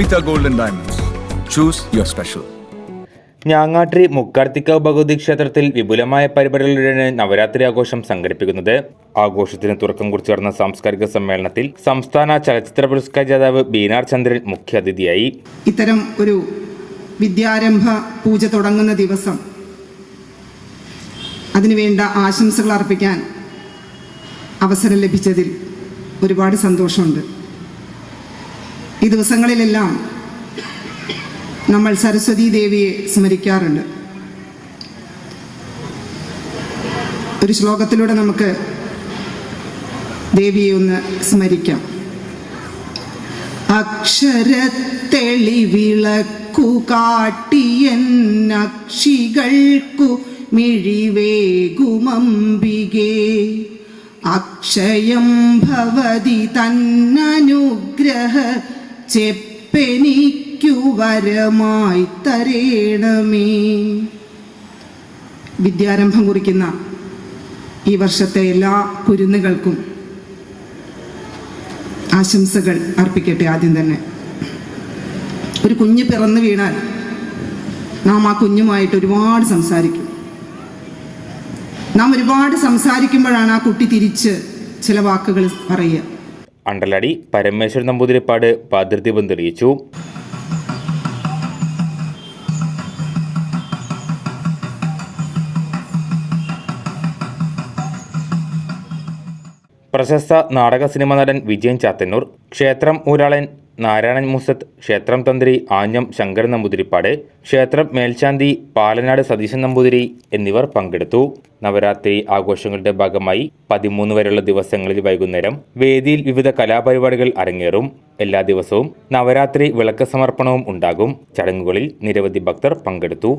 Pradipita Golden and Diamonds. Choose your special. ഞാങ്ങാട്രി മുക്കാർത്തിക്കാവ് ഭഗവതി ക്ഷേത്രത്തിൽ വിപുലമായ പരിപാടികളിലൂടെയാണ് നവരാത്രി ആഘോഷം സംഘടിപ്പിക്കുന്നത് ആഘോഷത്തിന് തുടക്കം കുറിച്ച് നടന്ന സാംസ്കാരിക സമ്മേളനത്തിൽ സംസ്ഥാന ചലച്ചിത്ര പുരസ്കാര ജേതാവ് ബീനാർ ചന്ദ്രൻ മുഖ്യാതിഥിയായി ഇത്തരം ഒരു വിദ്യാരംഭ പൂജ തുടങ്ങുന്ന ദിവസം അതിനുവേണ്ട ആശംസകൾ അർപ്പിക്കാൻ അവസരം ലഭിച്ചതിൽ ഒരുപാട് സന്തോഷമുണ്ട് ഈ ദിവസങ്ങളിലെല്ലാം നമ്മൾ സരസ്വതി ദേവിയെ സ്മരിക്കാറുണ്ട്. ഒരു ശ്ലോകത്തിലൂടെ നമുക്ക് ദേവിയെ ഒന്ന് സ്മരിക്കാം. അക്ഷരത്തെളിവിളക്കു കാട്ടിയൻ അക്ഷികൾക്കു മിഴിവേകുമംബികേ അക്ഷയം ഭവതി തന്നനുഗ്രഹ ചെപ്പെനിക്കു വരമായി തരേണമേ. വിദ്യാരംഭം കുറിക്കുന്ന ഈ വർഷത്തെ എല്ലാ കുരുന്നുകൾക്കും ആശംസകൾ അർപ്പിക്കട്ടെ ആദ്യം തന്നെ. ഒരു കുഞ്ഞ് പിറന്നു വീണാൽ നാം ആ കുഞ്ഞുമായിട്ട് ഒരുപാട് സംസാരിക്കും. നാം ഒരുപാട് സംസാരിക്കുമ്പോഴാണ് ആ കുട്ടി തിരിച്ച് ചില വാക്കുകൾ പറയുക. അണ്ടലടി പരമേശ്വരൻ നമ്പൂതിരിപ്പാട് പാതിർദീപം തെളിയിച്ചു. പ്രശസ്ത നാടക സിനിമാ നടൻ വിജയൻ ചാത്തന്നൂർ ക്ഷേത്രം ഊരാളൻ നാരായണൻ മുസത്ത് ക്ഷേത്രം തന്ത്രി ആഞ്ഞം ശങ്കരൻ നമ്പൂതിരിപ്പാട് ക്ഷേത്രം മേൽശാന്തി പാലനാട് സതീശൻ നമ്പൂതിരി എന്നിവർ പങ്കെടുത്തു. നവരാത്രി ആഘോഷങ്ങളുടെ ഭാഗമായി പതിമൂന്ന് വരെയുള്ള ദിവസങ്ങളിൽ വൈകുന്നേരം വേദിയിൽ വിവിധ കലാപരിപാടികൾ അരങ്ങേറും. എല്ലാ ദിവസവും നവരാത്രി വിളക്ക് സമർപ്പണവും ഉണ്ടാകും. ചടങ്ങുകളിൽ നിരവധി ഭക്തർ പങ്കെടുത്തു.